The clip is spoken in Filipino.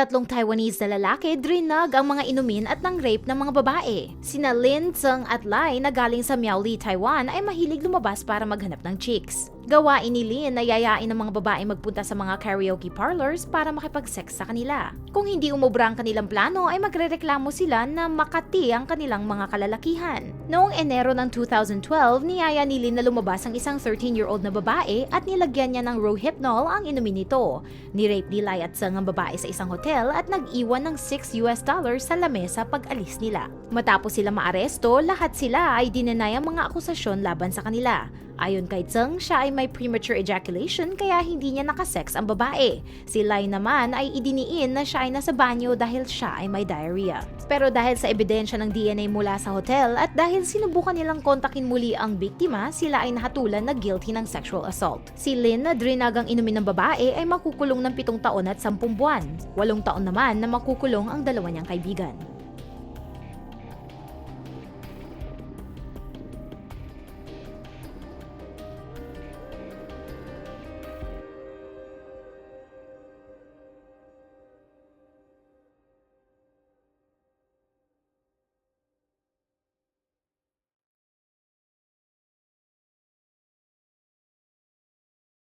Tatlong Taiwanese na lalaki drinag ang mga inumin at nang rape ng mga babae. Sina Lin, Tseng at Lai na galing sa Miaoli, Taiwan ay mahilig lumabas para maghanap ng chicks. Gawain ni Lin na yayain ng mga babae magpunta sa mga karaoke parlors para makipag-sex sa kanila. Kung hindi umubra ang kanilang plano ay magrereklamo sila na makati ang kanilang mga kalalakihan. Noong Enero ng 2012, niyaya ni Lin na lumabas ang isang 13-year-old na babae at nilagyan niya ng Rohypnol ang inumin nito. Ni-rape ni Lai at Tseng ang babae sa isang hotel at nag-iwan ng 6 US dollars sa lamesa pag alis nila. Matapos sila maaresto, lahat sila ay dinenay ang mga akusasyon laban sa kanila. Ayon kay Tseng, siya ay may premature ejaculation kaya hindi niya nakasex ang babae. Si Lai naman ay idiniin na siya ay nasa banyo dahil siya ay may diarrhea. Pero dahil sa ebidensya ng DNA mula sa hotel at dahil sinubukan nilang kontakin muli ang biktima, sila ay nahatulan na guilty ng sexual assault. Si Lin na drinagang inumin ng babae ay makukulong ng pitong taon at sampung buwan. Walong taon naman na makukulong ang dalawa niyang kaibigan.